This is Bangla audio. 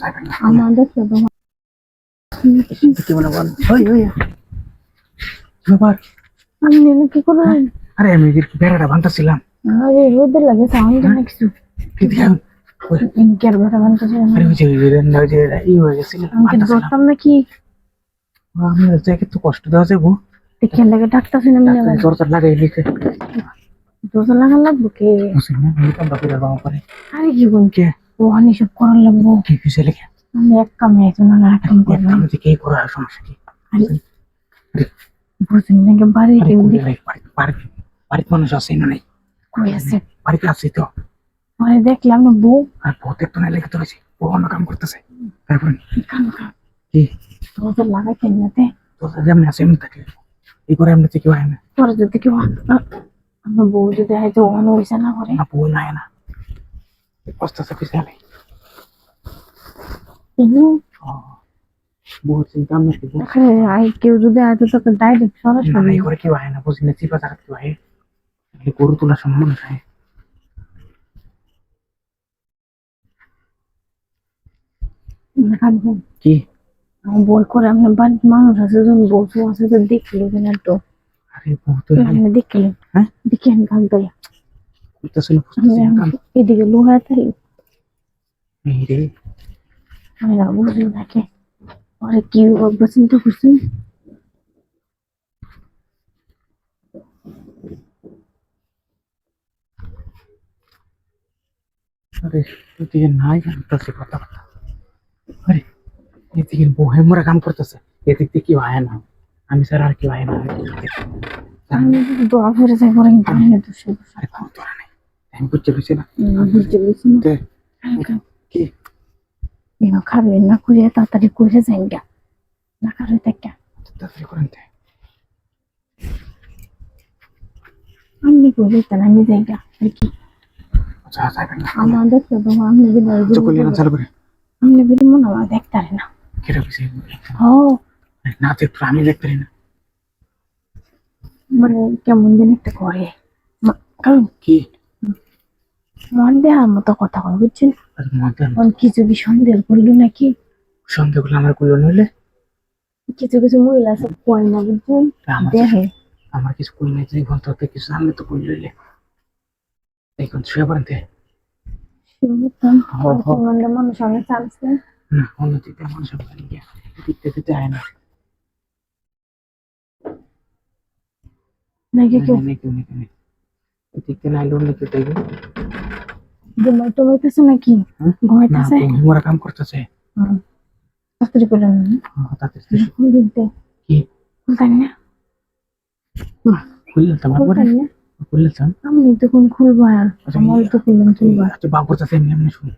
যাবে না। আমার দেখলে তোমার কি মনে বল? ওই ওই কি ব্যাপার আমি নিলে কি করে আরে আমি এদিকে বেড়াটা বাঁধতেছিলাম। আরে রোদের লাগে সাউন্ড না কিছু। কি দেখে ওই ইনকে আর আরে ওই যে ওই যে ওই যে ই হয়ে গেছিল আমি ধরতাম নাকি? আমি যাকে তো কষ্ট দেওয়া যাব দেখে লাগে ডাকতাছি না লিখে। লাগবো কে? না আমি কামটা বাবা করে আরে জীবন কে? ও হানি সব করার লাগবো। কি কিসে লিখে আমি এক কামে আইতো না না এক কাম করব আমি সমস্যা কি? বুঝুন নাকি বাড়ি কেউ কুড়ি লাই বাড়ি বাড়ি বাড়িতে মানুষ আছে না নাই? কই আছে? বাড়িতে আছে তো। দেখলাম না বউ। আর প্রত্যেক তো নাই লেগে তো রয়েছে। ও অন্য কাম করতেছে। তারপরে? কি কাম কাম? কি? দোষা লাগাই কেনাতে তো যেমনি আছে এমনি থাকে। এই করে এমনি থেকে হয় না। পরে যদি কেউ আমার বউ যদি হয়তো অন হয়েছে না করে না বই নাই না। কি বল এখানে আই কেউ যদি আয় তো তোকে ডাইরেক্ট সরাসরি করে কি হয় না বুঝি না চিপা থাকা কি হয় গরু তোলার সময় মানুষ হয় কি বই করে আপনার বাড়ির মানুষ আছে যখন বসু আছে তো দেখল কিনা তো আরে বহুত আপনি দেখলেন হ্যাঁ দেখেন কাম বুঝতেছি না এদিকে লোহা তাই এই রে। আমি না নাকি পরে কি হবে চিন্তা করছেন আরে এদিকে নাই জানতেছে কথাবার্তা আরে এদিকে বহে মোরা কাম করতেছে। এদিক দিয়ে কি হয় না। আমি স্যার আর কি হয় না। দোয়া করে যাই পরে কিন্তু আরে কোনো তোরা নাই। আমি বুঝতে পারছি না বুঝতে পারছি না কি এবার খাবে না করে তাড়াতাড়ি করে যাই গা না কারও দেখা তাড়াতাড়ি করেন। আমি করে তা আমি যাই গা আর কি দেখতে তো আমি বিদায় আমি বিদায় মনে আমার দেখতে পারি না কেটে গেছে ও না তো একটু আমি দেখতে পারি না মানে কেমন যেন একটা করে মা- কারণ কি মন দেওয়ার মতো কথা কয় বুঝছেন? কিছু কি সন্দেহ করল নাকি? সন্দেহ করলে আমার কুলো নইলে? কিছু কিছু মহিলা সব কয় না বুঝছেন? দেখে আমার কিছু কই নাই তুই ঘণ্টা হতে কিছু জানলে তো কই লইলে। এখন শুয়ে পড়েন তে। মানুষ অনেক চান্স না অন্য দিকে মানুষ দিকতে দিতে হয় না। নাকি কেউ কেউ? নেই দিকতে না এলে অন্য কেউ ঘুমাই টুমাইতেছে নাকি? ঘুমাইতেছে? মোরা কাম করতেছে। তাড়াতাড়ি করে দিতে। কি? খুলতাম না? তো খুলতাম তো। আমি তখন খুলবো আর আমার তো খুললাম খুলবো আচ্ছা বাবু করতেছে এমনি এমনি শুন।